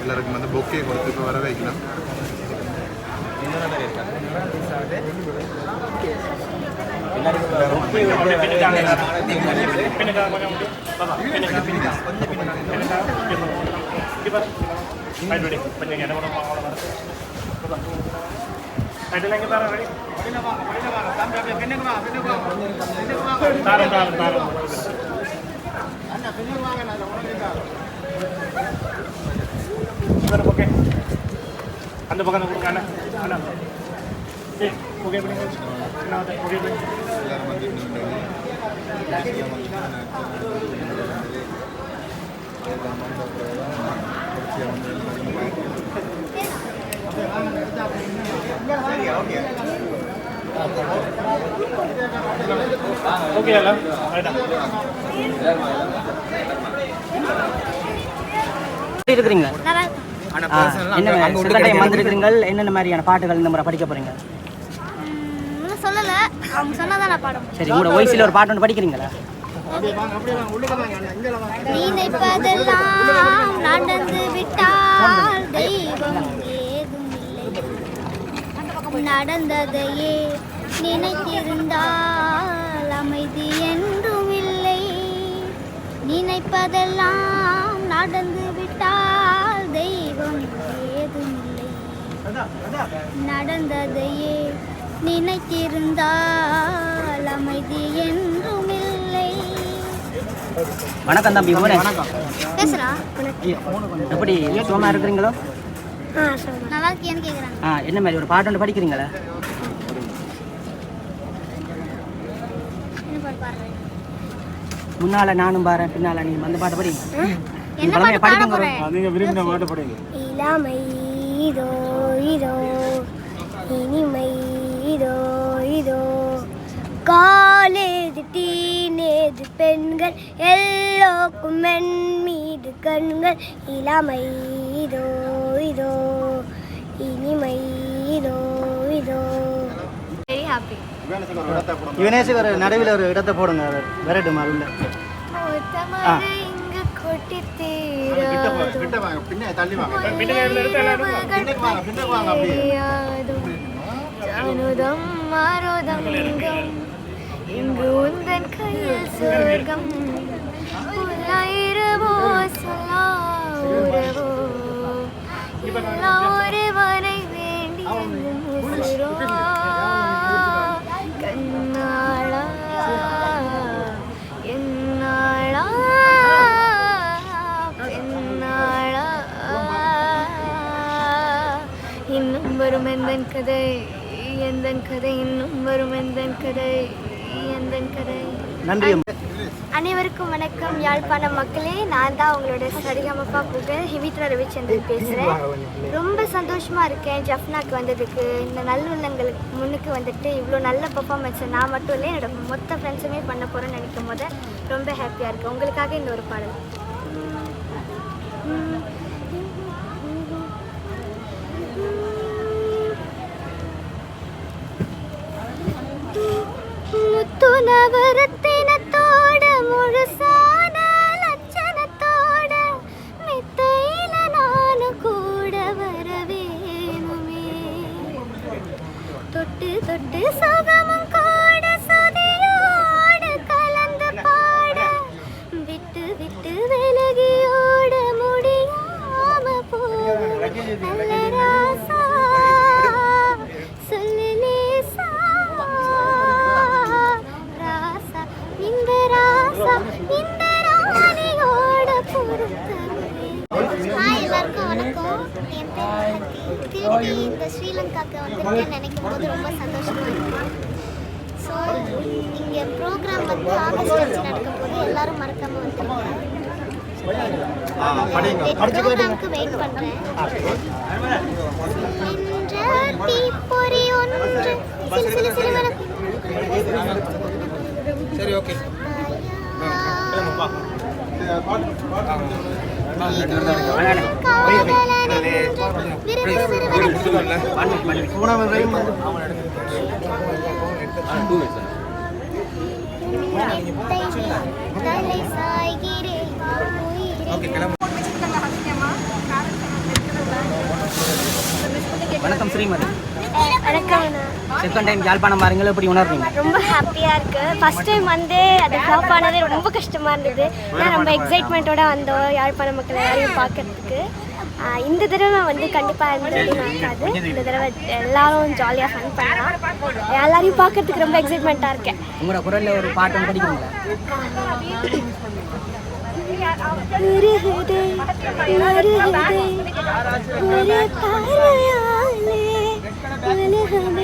எல்லாருக்கும் வந்து பொக்கே கொடுத்து இப்போ வர வைக்கணும் தாரம் தாரம் தாரம் ஓகே அந்த பக்கம் கொடுங்க அண்ணா அண்ணா ஏய் ஓகே பண்ணுங்க ஓகே பண்ணுங்க எல்லாரும் வந்து நின்று ஓகே எப்படி இருக்கிறீங்க என்னென்ன மாதிரியான பாட்டுகள் இந்த முறை படிக்க போறீங்க? சொல்லலை. அவங்க சொன்னாதான் நான் பாட முடியும். சரி உங்களோட வயசுல ஒரு பாட்டு ஒன்று படிக்கிறீங்களா? நினைப்பதெல்லாம் நடந்து விட்டால் தெய்வம் நடந்ததையே நினைத்திருந்தால் அமைதி என்றும் இல்லை நினைப்பதெல்லாம் நடந்து விட்டால் தெய்வம் ஏதும் இல்லை நடந்ததையே நினைத்திருந்தால் அமைதி என்றும் இல்லை வணக்கம் தம்பி பேசுறா. எப்படி சுகமா இருக்கிறீங்களோ? ஆ என்ன மாதிரி ஒரு பாட்டு ஒன்று படிக்கிறீங்களா? முன்னால நானும் பாறேன் பின்னால நீ அந்த பாட்டு பாட. நீங்க விரும்பின பாட்டு படிங்க. இளமை இதோ இதோ இனிமை இதோ இதோ. காலேஜ் டீனேஜ் பெண்கள் எல்லோருக்கும் மென் மீது கண்கள் இளமை இதோ இதோ இனிமை இதோ இதோ. வெரி ஹாப்பி யுவனேஷுக்கு ஒரு நடுவில் ஒரு இடத்தை போடுங்க விரட்டுமா உள்ள? இங்கு கொட்டி கிட்ட வாங்க பின்ன தள்ளி வாங்க. அனுதம் மாரோதம் இங்கு உந்தன் கையில் சொர்க்கம். உறவோ ஒருவனை வேண்டி கண்ணாளா? என்னாளா? பெண்ணாளா? இன்னும் வரும் எந்தன் கதை எந்தன் கதை? இன்னும் வரும் எந்தன் கதை எந்தன் கதை? நன்றி அனைவருக்கும் வணக்கம் யாழ்ப்பாண மக்களே. நான் தான் உங்களோட சரிகமப்பா புகழ் ஹிமித்ரா ரவிச்சந்திரன் பேசுகிறேன் ரொம்ப சந்தோஷமாக இருக்கேன் ஜஃப்னாக்கு வந்ததுக்கு. இந்த நல்லுள்ளங்களுக்கு முன்னுக்கு வந்துட்டு இவ்வளோ நல்ல பர்ஃபார்மன்ஸை நான் மட்டும் இல்லை என்னோட மொத்த ஃப்ரெண்ட்ஸுமே பண்ண போகிறேன்னு நினைக்கும் போது ரொம்ப ஹாப்பியாக இருக்குது உங்களுக்காக இந்த ஒரு பாடல். முத்து நவரத் எல்லாருக்கும் வணக்கம் என் பேர் ஹத்தி. திருப்பி இந்த ஸ்ரீலங்காக்கு வந்துருக்கேன்னு நினைக்கும் போது ரொம்ப சந்தோஷமா இருக்கு ஸோ இங்கே ப்ரோக்ராம் வந்து ஆகஸ்ட் நடக்கும் போது எல்லாரும் மறக்காம வந்துருங்க ப்ரோக்ராமுக்கு வெயிட் பண்ணுறேன் ஒன்று சிறுவன சரி ஓகே வணக்கம் ஸ்ரீமதி. வணக்கம். செகண்ட் டைம் யாழ்ப்பாணம் பாருங்கள் எப்படி உணர்றீங்க? ரொம்ப ஹாப்பியாக இருக்குது ஃபஸ்ட் டைம் வந்து அது ஃப்ளாப் ஆனது ரொம்ப கஷ்டமாக இருந்தது. ஏன்னா ரொம்ப எக்ஸைட்மெண்ட்டோட வந்தோம் யாழ்ப்பாண மக்கள் எல்லாரையும் பார்க்கறதுக்கு. இந்த தடவை வந்து கண்டிப்பாக எந்த நடக்காது இந்த தடவை எல்லாரும் ஜாலியாக ஃபன் பண்ணலாம். எல்லாரையும் பார்க்கறதுக்கு ரொம்ப எக்ஸைட்மெண்ட்டாக இருக்கேன் உங்களோட குரலில் ஒரு பாட்டு உருகுதே, ஒரு சுழலுதே.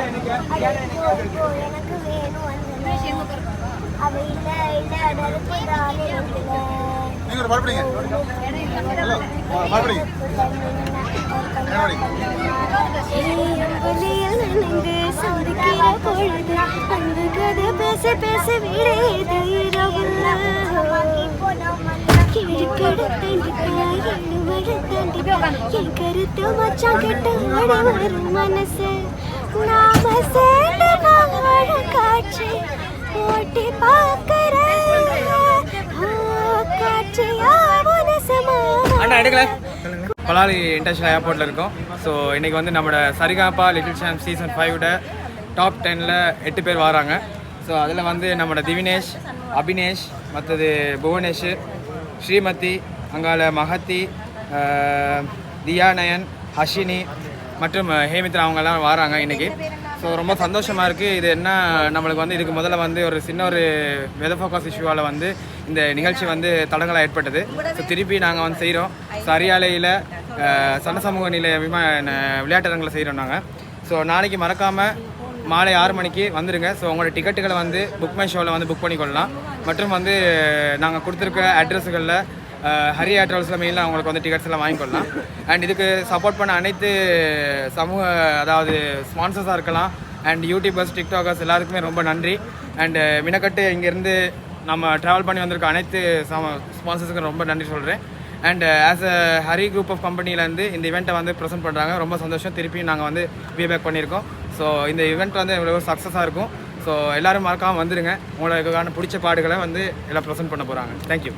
எனக்கு வேணும் அவ இல்ல இல்ல நீங்க ஒரு பாடு படிங்க. ஹலோ பாடு படிங்க. என்ன படிங்க. நின்று சந்திக்கிற பொழுது அந்த கதை பேச பேச விடையது என் கருத்து மச்சான் கிட்ட மனசு நாம சேர்ந்து வாழ காட்சி ஓட்டி பார்க்கிற அண்ணா எடுக்கலை. பலாலி இன்டர்நேஷனல் ஏர்போர்ட்டில் இருக்கோம். ஸோ இன்றைக்கி வந்து நம்மளோட சரிகாப்பா லிட்டில் சாம் சீசன் ஃபைவோட டாப் டென்னில் எட்டு பேர் வராங்க. ஸோ அதில் வந்து நம்மளோட திவினேஷ் அபினேஷ் மற்றது புவனேஷ் ஸ்ரீமதி அங்கால மகத்தி தியாநயன் ஹஷினி மற்றும் ஹேமித்ரா அவங்கெல்லாம் வராங்க இன்றைக்கி ஸோ ரொம்ப சந்தோஷமாக இருக்குது இது என்ன நம்மளுக்கு வந்து இதுக்கு முதல்ல வந்து ஒரு சின்ன ஒரு வெதர் ஃபோக்கஸ் இஷ்யூவால் வந்து இந்த நிகழ்ச்சி வந்து தடங்களாக ஏற்பட்டது. ஸோ திருப்பி நாங்கள் வந்து செய்கிறோம் சரியாலையில் சன சமூக நிலைய விமா விளையாட்டரங்களை செய்கிறோம் நாங்கள் ஸோ நாளைக்கு மறக்காமல் மாலை ஆறு மணிக்கு வந்துடுங்க ஸோ உங்களோட டிக்கெட்டுகளை வந்து புக் மை ஷோவில் வந்து புக் பண்ணிக்கொள்ளலாம். மற்றும் வந்து நாங்கள் கொடுத்துருக்க அட்ரஸுகளில் ஹரி ட்ராவல்ஸில் மெயினில் அவங்களுக்கு வந்து டிக்கெட்ஸ் எல்லாம் வாங்கிக்கொள்ளலாம் அண்ட் இதுக்கு சப்போர்ட் பண்ண அனைத்து சமூக அதாவது ஸ்பான்சர்ஸாக இருக்கலாம். அண்ட் யூடியூபர்ஸ் டிக்டாகர்ஸ் எல்லாருக்குமே ரொம்ப நன்றி. அண்டு மினக்கட்டு இங்கேருந்து நம்ம ட்ராவல் பண்ணி வந்திருக்க அனைத்து ஸ்பான்சர்ஸுக்கும் ரொம்ப நன்றி சொல்கிறேன் and as a Hari group of கம்பெனிலேருந்து இந்த இவெண்ட்டை வந்து ப்ரெசென்ட் பண்ணுறாங்க ரொம்ப சந்தோஷம். திருப்பியும் நாங்கள் வந்து பேக் பண்ணியிருக்கோம். ஸோ இந்த இவெண்ட் வந்து எவ்வளோ சக்ஸஸாக இருக்கும். ஸோ எல்லோரும் மறக்காமல் வந்துடுங்க உங்களுக்கான பிடிச்ச பாடுகளை வந்து எல்லாம் ப்ரெசென்ட் பண்ண போகிறாங்க தேங்க்யூ